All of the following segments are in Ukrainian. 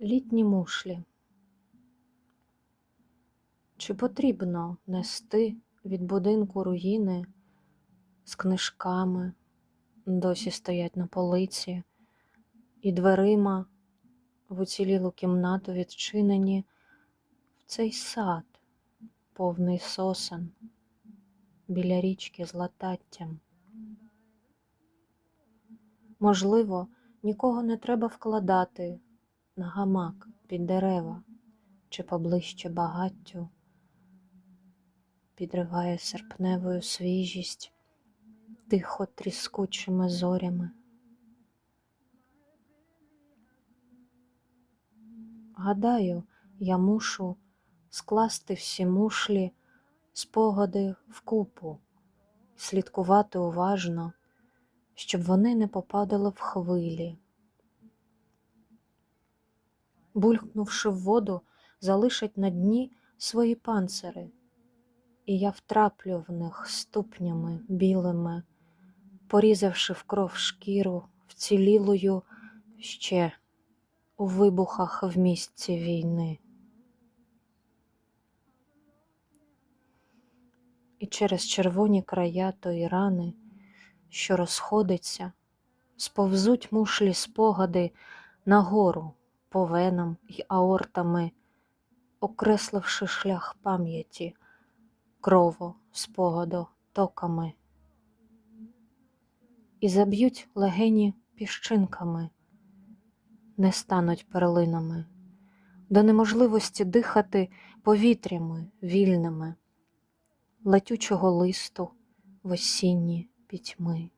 Літні мушлі. Чи потрібно нести від будинку руїни з книжками, досі стоять на полиці, і дверима в уцілілу кімнату відчинені в цей сад, повний сосен, біля річки з лататтям? Можливо, нікого не треба вкладати на гамак під дерева чи поближче багаттю, підриває серпневою свіжість тихо тріскучими зорями. Гадаю, я мушу скласти всі мушлі спогади вкупу, слідкувати уважно, щоб вони не попадали в хвилі. Булькнувши в воду, залишать на дні свої панцири, і я втраплю в них ступнями білими, порізавши в кров шкіру, вцілілою ще у вибухах в місці війни. І через червоні края тої рани, що розходиться, сповзуть мушлі спогади нагору по венам й аортами, окресливши шлях пам'яті, крово спогаду токами, і заб'ють легені піщинками, не стануть перлинами, до неможливості дихати повітрями вільними, летючого листу в осінні пітьми.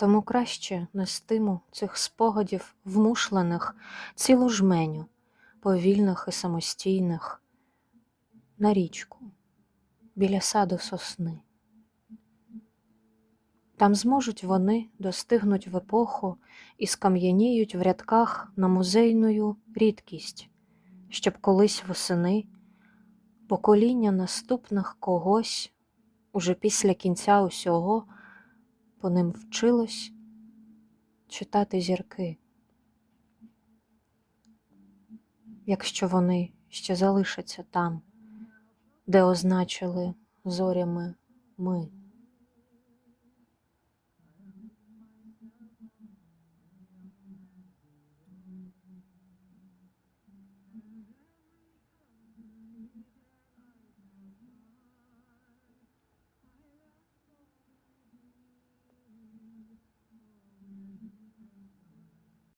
Тому краще нестиму цих спогадів вмушлених цілу жменю, повільних і самостійних, на річку, біля саду сосни. Там зможуть вони достигнуть в епоху і скам'яніють в рядках на музейною рідкість, щоб колись восени покоління наступних когось уже після кінця усього по ним вчилось читати зірки, якщо вони ще залишаться там, де означили зорями ми.